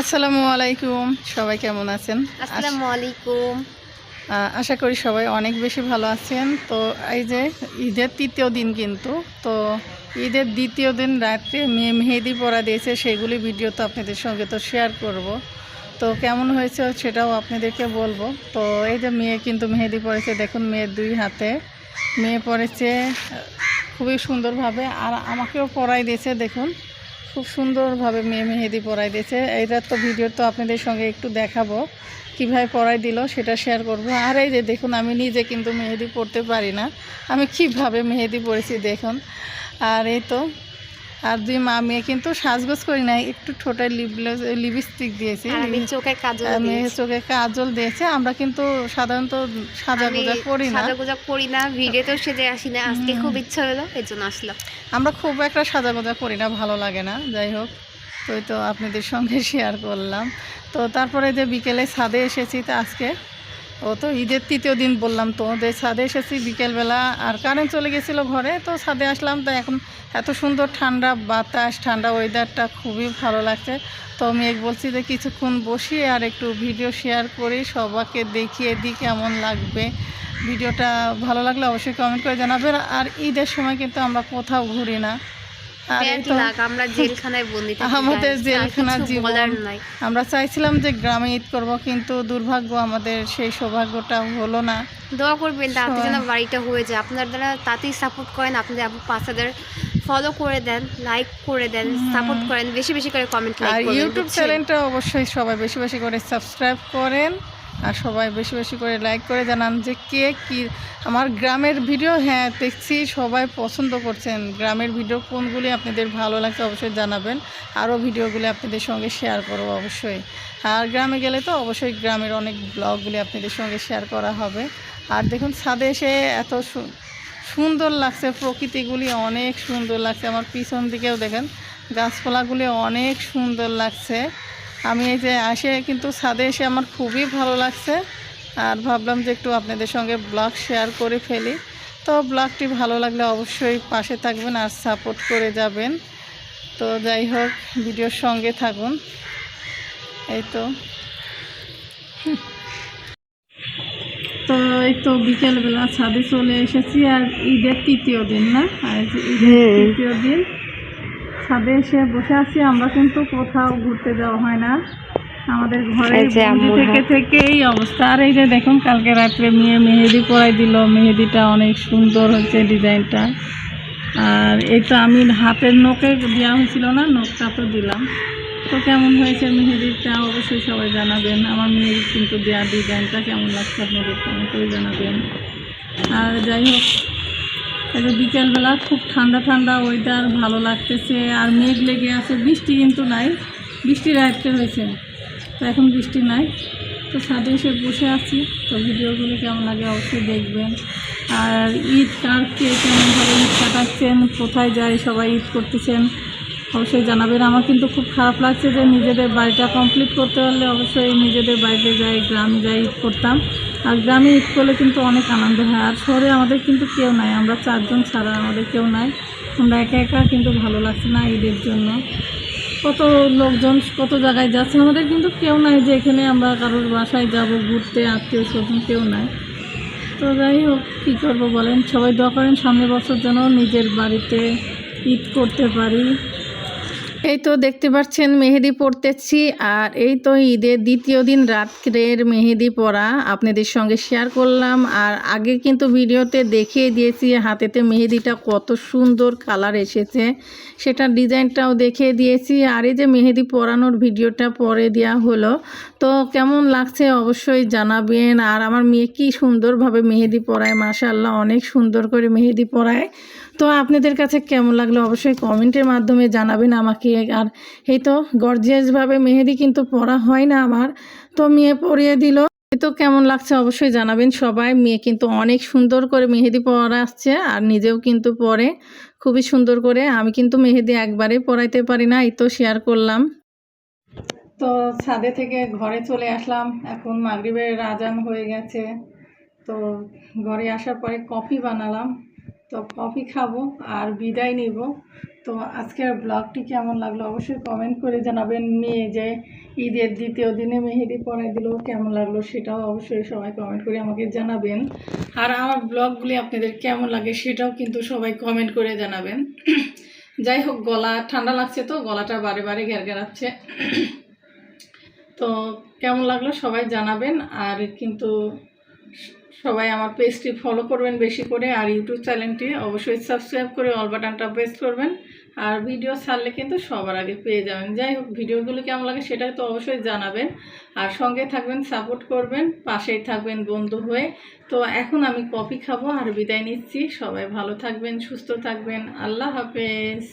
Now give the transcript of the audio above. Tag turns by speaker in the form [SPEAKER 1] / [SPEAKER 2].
[SPEAKER 1] আসসালামু আলাইকুম। সবাই কেমন আছেন?
[SPEAKER 2] আসসালামু আলাইকুম।
[SPEAKER 1] আশা করি সবাই অনেক বেশি ভালো আছেন। তো এই যে ঈদের তৃতীয় দিন কিন্তু তো ঈদের দ্বিতীয় দিন রাত্রে মেয়ে মেহেদি পরা দিয়েছে সেগুলি ভিডিও তো আপনাদের সঙ্গে তো শেয়ার করব। তো কেমন হয়েছে সেটাও আপনাদেরকে বলব। তো এই যে মেয়ে কিন্তু মেহেদি পরেছে দেখুন মেয়ের দুই হাতে। মেয়ে পরেছে খুবই সুন্দরভাবে। আর আমাকেও পরাই দিয়েছে দেখুন। খুব সুন্দরভাবে মেয়ে মেহেদি পরাই দিয়েছে। এইটার তো ভিডিও তো আপনাদের সঙ্গে একটু দেখাবো। কীভাবে পরাই দিল সেটা শেয়ার করব। আর এই যে দেখুন, আমি নিজে কিন্তু মেহেদি পড়তে পারি না। আমি কীভাবে মেহেদি পড়েছি দেখুন। আর এই তো আর দুই মা মেয়ে কিন্তু সাজগোজ করি নাই একটু ঠোঁটে লিপ লিপস্টিক দিয়েছি।
[SPEAKER 2] আমি চোখের কাজল
[SPEAKER 1] মেয়ে চোখে কাজল দিয়েছে আমরা কিন্তু সাধারণত সাজা গোজা করি না।
[SPEAKER 2] সাজা গোজা করি না ভিডিওতেও সেজে আসি না আজকে খুব ইচ্ছা হলো এর জন্য আসলাম।
[SPEAKER 1] আমরা খুব একটা সাজা গোজা করি না ভালো লাগে না যাই হোক। তো তো আপনাদের সঙ্গে শেয়ার করলাম। তো তারপরে যে বিকেলে ছাদে এসেছি তো আজকে ও তো ঈদের তৃতীয় দিন বললাম তো যে ছাদে এসেছি বিকেলবেলা। আর কারেন্ট চলে গেছিল ঘরে, তো ছাদে আসলাম। তো এখন এত সুন্দর ঠান্ডা বাতাস, ঠান্ডা ওয়েদারটা খুবই ভালো লাগছে। তো আমি এক বলছি যে কিছুক্ষণ বসি আর একটু ভিডিও শেয়ার করি সবাকে দেখিয়ে দিই কেমন লাগবে। ভিডিওটা ভালো লাগলে অবশ্যই কমেন্ট করে জানাবেন। আর ঈদের সময় কিন্তু আমরা কোথাও ঘুরি না। আমাদের জীবন। আমরা চাইছিলাম যে গ্রামে ঈদ করব কিন্তু দুর্ভাগ্য আমাদের সেই সৌভাগ্যটা হলো না।
[SPEAKER 2] দোয়া করবেন তাতে যেন বাড়িটা হয়ে যায়। আপনার দ্বারা তাতেই সাপোর্ট করেন আপনাদের আপু পাশাদের ফলো করে দেন লাইক করে দেন সাপোর্ট করেন বেশি বেশি করে কমেন্ট
[SPEAKER 1] আর ইউটিউব? চ্যানেলটা অবশ্যই সবাই বেশি বেশি করে সাবস্ক্রাইব করেন। আর সবাই বেশি বেশি করে লাইক করে জানান যে কে কি, আমার গ্রামের ভিডিও হ্যাঁ দেখছি সবাই পছন্দ করছেন। গ্রামের ভিডিও কোনগুলি আপনাদের ভালো লাগছে অবশ্যই জানাবেন। আরও ভিডিওগুলি আপনাদের সঙ্গে শেয়ার করব অবশ্যই। আর গ্রামে গেলে তো অবশ্যই গ্রামের অনেক ব্লগগুলি আপনাদের সঙ্গে শেয়ার করা হবে। আর দেখুন, ছাদে এসে এত সুন্দর লাগছে, প্রকৃতিগুলি অনেক সুন্দর লাগছে। আমার পিছন দিকেও দেখেন, গাছপালাগুলি অনেক সুন্দর লাগছে। আমি এই যে আসে কিন্তু ছাদে এসে আমার খুবই ভালো লাগছে। আর ভাবলাম যে একটু আপনাদের সঙ্গে ব্লগ শেয়ার করে ফেলি। তো ব্লগটি ভালো লাগলে অবশ্যই পাশে থাকবেন আর সাপোর্ট করে যাবেন। তো যাই হোক ভিডিওর সঙ্গে থাকুন। এই তো। তো এই তো বিকেলবেলা ছাদে চলে এসেছি আর ঈদের তৃতীয় দিন না? ঈদের তৃতীয় দিন। ছাদে এসে বসে আছি আমরা কিন্তু কোথাও ঘুরতে যাওয়া হয় না। আমাদের ঘরে থেকে থেকে এই অবস্থা। আর এই যে দেখুন কালকে রাত্রে মেয়ে মেহেদি পরাই দিল। মেহেদিটা অনেক সুন্দর হচ্ছে ডিজাইনটা। আর এই তো আমি হাতের নোকে দেওয়া হয়েছিল না নোকটা তো দিলাম। তো কেমন হয়েছে মেহেদিটা? অবশ্যই সবাই জানাবেন। আমার মেয়ের কিন্তু দেওয়া ডিজাইনটা কেমন লাগছে আপনাদের কমেন্ট করে জানাবেন। আর যাই হোক এই বিকেলবেলা খুব ঠান্ডা ঠান্ডা ওয়েদার ভালো লাগতেছে। আর মেঘ লেগে আছে, বৃষ্টি কিন্তু নাই। বৃষ্টি রাত্রে হয়েছে, তো এখন বৃষ্টি নাই। তো ছাদে এসে বসে আছি, তো ভিডিওগুলো কেমন লাগে অবশ্যই দেখবেন। আর ঈদ কার কে কেমনভাবে ঈদ কাটাচ্ছেন, কোথায় যায়, সবাই ঈদ করতেছেন, অবশ্যই জানাবেন। আমার কিন্তু খুব খারাপ লাগছে যে নিজেদের বাড়িটা কমপ্লিট করতে পারলে অবশ্যই নিজেদের বাড়িতে যাই, গ্রামে যাই, ঈদ করতাম। আর গ্রামে ঈদ করলে কিন্তু অনেক আনন্দ হয়। আর শহরে আমাদের কিন্তু কেউ নাই, আমরা চারজন ছাড়া আমাদের কেউ নাই। আমরা একা একা কিন্তু ভালো লাগছে না ঈদের জন্য। কত লোকজন কত জায়গায় যাচ্ছে, আমাদের কিন্তু কেউ নাই যে এখানে আমরা কারোর বাসায় যাব, ঘুরতে, আত্মীয় স্বজন কেউ নাই। তো যাই হোক, কী করব বলেন? সবাই দোয়া করেন, সামনের বছর যেন নিজের বাড়িতে ঈদ করতে পারি। এই তো দেখতে পাচ্ছেন মেহেদি পড়তেছি আর এই তো ঈদের দ্বিতীয় দিন রাত্রের মেহেদি পরা আপনাদের সঙ্গে শেয়ার করলাম। আর আগে কিন্তু ভিডিওতে দেখিয়ে দিয়েছি হাতেতে মেহেদিটা কত সুন্দর কালার এসেছে সেটা ডিজাইনটাও দেখিয়ে দিয়েছি। আর এই যে মেহেদি পরানোর ভিডিওটা পরে দেওয়া হলো তো কেমন লাগছে অবশ্যই জানাবেন। আর আমার মেয়ে কি সুন্দরভাবে মেহেদি পরায় মাশাল্লাহ অনেক সুন্দর করে মেহেদি পরায়। তো আপনাদের কাছে কেমন লাগল অবশ্যই কমেন্টের মাধ্যমে জানাবেন আমাকে। আর এই তো গর্জিয়াসভাবে মেহেদি কিন্তু পরা হয় না আমার। তো মেয়ে পরিয়ে দিল। তো কেমন লাগছে অবশ্যই জানাবেন সবাই। মেয়ে কিন্তু অনেক সুন্দর করে মেহেদি পরা আসছে আর নিজেও কিন্তু পরে। খুবই সুন্দর করে। আমি কিন্তু মেহেদি একবারে পরাইতে পারি না, এই তো শেয়ার করলাম। তো ছাদে থেকে ঘরে চলে আসলাম। এখন মাগরিবের আজান হয়ে গেছে। তো ঘরে আসার পরে কফি বানালাম। তো কফি খাব আর বিদায় নিব। তো আজকের ব্লগটি কেমন লাগল অবশ্যই কমেন্ট করে জানাবেন। মেয়ে যে ঈদের দ্বিতীয় দিনে মেহেদি পরাই দিল, কেমন লাগল সেটাও অবশ্যই সবাই কমেন্ট করে আমাকে জানাবেন। আর আমার ব্লগগুলি আপনাদের কেমন লাগে সেটাও কিন্তু সবাই কমেন্ট করে জানাবেন। যাই হোক, গলা ঠান্ডা লাগছে তো, গলাটা বারে বারে গ্যারগ্যারাচ্ছে। তো কেমন লাগল সবাই জানাবেন। আর কিন্তু সবাই আমার পেজটি ফলো করবেন বেশি করে। আর ইউটিউব চ্যানেলটি অবশ্যই সাবস্ক্রাইব করে অল বাটনটা প্রেস করবেন। আর ভিডিও ছাড়লে কিন্তু সবার আগে পেয়ে যাবেন। যাই হোক ভিডিওগুলো কেমন লাগে সেটা তো অবশ্যই জানাবেন। আর সঙ্গে থাকবেন সাপোর্ট করবেন, পাশেই থাকবেন বন্ধু হয়ে। তো এখন আমি কফি খাব আর বিদায় নিচ্ছি। সবাই ভালো থাকবেন, সুস্থ থাকবেন। আল্লাহ হাফেজ।